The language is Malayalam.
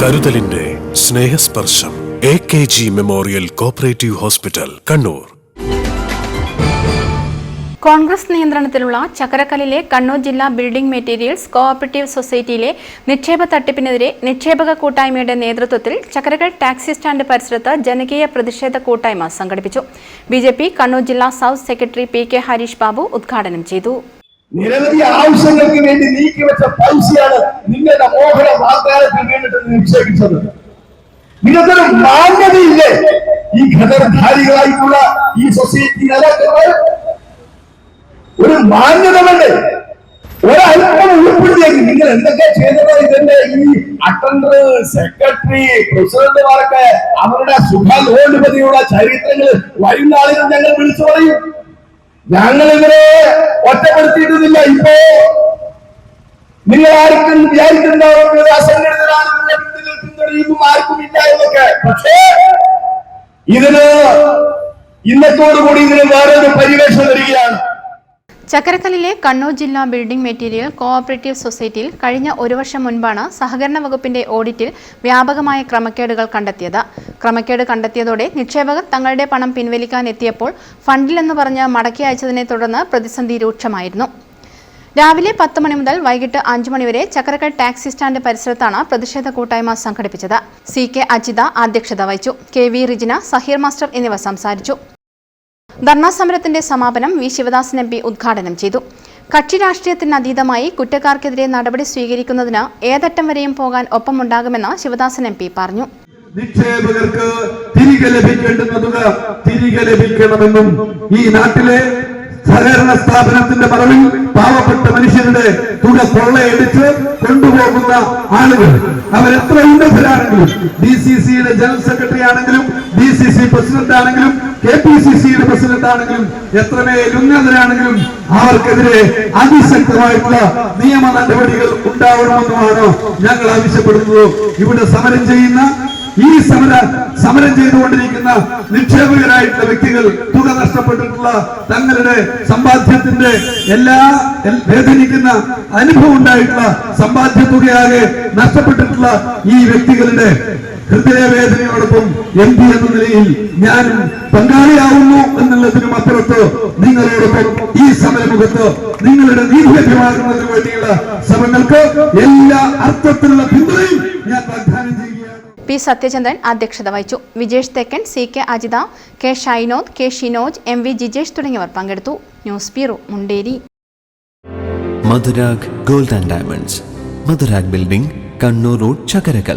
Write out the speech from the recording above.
കരുതലിന്റെ Snehasparsham A K G memorial cooperative hospital Kannur. Congress നിയന്ത്രണത്തിലുള്ള ചക്കരക്കല്ലിലെ കണ്ണൂർ ജില്ലാ ബിൽഡിംഗ് മെറ്റീരിയൽസ് കോഓപ്പറേറ്റീവ് സൊസൈറ്റിയിലെ നിക്ഷേപ തട്ടിപ്പിനെതിരെ നിക്ഷേപക കൂട്ടായ്മയുടെ നേതൃത്വത്തിൽ ചക്കരക്കൽ ടാക്സി സ്റ്റാൻഡ് പരിസരത്ത് ജനകീയ പ്രതിഷേധ കൂട്ടായ്മ സംഘടിപ്പിച്ചു. ബി കണ്ണൂർ ജില്ലാ south secretary P K Harish Babu ഉദ്ഘാടനം ചെയ്തു. നിരവധി ആവശ്യങ്ങൾക്ക് വേണ്ടി നീക്കിവെച്ച പൈസയാണ് നിങ്ങളുടെ മോഹന വാഗ്ദാനത്തിൽ വേണ്ടിട്ട് നിക്ഷേപിച്ചത്. നിങ്ങൾക്കൊരു മാന്യതയില്ലേ? ഈ ഘടകധാരികളായിട്ടുള്ള ഈ സൊസൈറ്റി നേതാക്കന്മാർ ഒരു മാന്യത വേണ്ടേ ഒരല്പം ഉൾപ്പെടുത്തിയെങ്കിൽ നിങ്ങൾ എന്തൊക്കെ ചെയ്തത്? ഇതിന്റെ ഈ അറ്റൻഡർ സെക്രട്ടറി പ്രസിഡന്റുമാരൊക്കെ അവരുടെ സുഖലോലുപതിയുടെ ചരിത്രങ്ങൾ വരുന്ന ആളുകൾ ഞങ്ങൾ വിളിച്ചു പറയും. ഞങ്ങൾ ഇവരെ ഒറ്റപ്പെടുത്തിയിട്ടില്ല ഇപ്പോ നിങ്ങൾ ആർക്കും വിചാരിക്കുന്നുണ്ടാവുന്നത് അസംഘടിതരാണെന്നുള്ള ആർക്കും ഇല്ല എന്നൊക്കെ. പക്ഷേ ഇതിന് ഇന്നത്തോടുകൂടി ഇതിന് വേറൊരു പരിവേഷം വരികയാണ്. ചക്കരക്കല്ലിലെ കണ്ണൂർ ജില്ലാ ബിൽഡിംഗ് മെറ്റീരിയൽ കോഓപ്പറേറ്റീവ് സൊസൈറ്റിയിൽ കഴിഞ്ഞ ഒരു വർഷം മുൻപാണ് സഹകരണ വകുപ്പിന്റെ ഓഡിറ്റിൽ വ്യാപകമായ ക്രമക്കേടുകൾ കണ്ടെത്തിയത്. ക്രമക്കേട് കണ്ടെത്തിയതോടെ നിക്ഷേപകർ തങ്ങളുടെ പണം പിൻവലിക്കാൻ എത്തിയപ്പോൾ ഫണ്ടിലെന്ന് പറഞ്ഞ് മടക്കി അയച്ചതിനെ തുടർന്ന് പ്രതിസന്ധി രൂക്ഷമായിരുന്നു. രാവിലെ പത്ത് മണി മുതൽ വൈകിട്ട് അഞ്ചു മണിവരെ ചക്കരക്കൽ ടാക്സി സ്റ്റാൻഡ് പരിസരത്താണ് പ്രതിഷേധ കൂട്ടായ്മ സംഘടിപ്പിച്ചത്. സി കെ അജിത അധ്യക്ഷത വഹിച്ചു. K V Rijina Saheer master എന്നിവർ സംസാരിച്ചു. ധർണാ സമരത്തിന്റെ സമാപനം വി ശിവദാസൻ എം പി ഉദ്ഘാടനം ചെയ്തു. കക്ഷി രാഷ്ട്രീയത്തിന് അതീതമായി കുറ്റക്കാർക്കെതിരെ നടപടി സ്വീകരിക്കുന്നതിന് ഏതറ്റം വരെയും പോകാൻ ഒപ്പമുണ്ടാകുമെന്ന് ശിവദാസൻ എം പറഞ്ഞു. നിക്ഷേപകർക്ക് തിരികെ ലഭിക്കേണ്ടുന്ന തുക തിരികെ ലഭിക്കണമെന്നും ഈ നാട്ടിലെ സഹകരണ സ്ഥാപനത്തിന്റെ മറവിൽ പാവപ്പെട്ട മനുഷ്യരുടെ തുക കൊള്ളയടിച്ച് കൊണ്ടുപോകുന്ന ആളുകൾ. അവരെത്ര ഉന്നതരാണെങ്കിലും ഡി സി സിയുടെ ജനറൽ സെക്രട്ടറി ആണെങ്കിലും ഡി സി സി പ്രസിഡന്റ് ആണെങ്കിലും കെ പി സി സിയുടെ പ്രസിഡന്റ് ആണെങ്കിലും എത്രമേൽ ഉന്നതരാണെങ്കിലും അവർക്കെതിരെ അതിശക്തമായിട്ടുള്ള നിയമ നടപടികൾ ഉണ്ടാവണമെന്നുമാണ് ഞങ്ങൾ ആവശ്യപ്പെടുന്നത്. ഇവിടെ സമരം ചെയ്യുന്ന ഈ സമര സമരം ചെയ്തുകൊണ്ടിരിക്കുന്ന നിക്ഷേപകരായിട്ടുള്ള വ്യക്തികൾ തുക നഷ്ടപ്പെട്ടിട്ടുള്ള തങ്ങളുടെ സമ്പാദ്യത്തിന്റെ എല്ലാ വേദനിക്കുന്ന അനുഭവം ഉണ്ടായിട്ടുള്ള സമ്പാദ്യ തുകയാകെ നഷ്ടപ്പെട്ടിട്ടുള്ള ഈ വ്യക്തികളുടെ ഹൃദയവേദനയോടൊപ്പം എം പി എന്ന നിലയിൽ ഞാനും പങ്കാളിയാവുന്നു എന്നുള്ളതിനും അപ്പുറത്ത് നിങ്ങളോടൊപ്പം ഈ സമരമുഖത്ത് നിങ്ങളുടെ നീതി ലഭ്യമാകുന്നതിന് വേണ്ടിയുള്ള ശ്രമങ്ങൾക്ക് എല്ലാ അർത്ഥത്തിലുള്ള പി സത്യചന്ദ്രൻ അധ്യക്ഷത വഹിച്ചു. Vijesh Thekkan C K Ajitha K Shainod K Shinoj M V Jijesh തുടങ്ങിയവർ പങ്കെടുത്തു. News bureau Munderi. Madhurag gold and diamonds. Madhurag building Kannur road Chakkarakkal.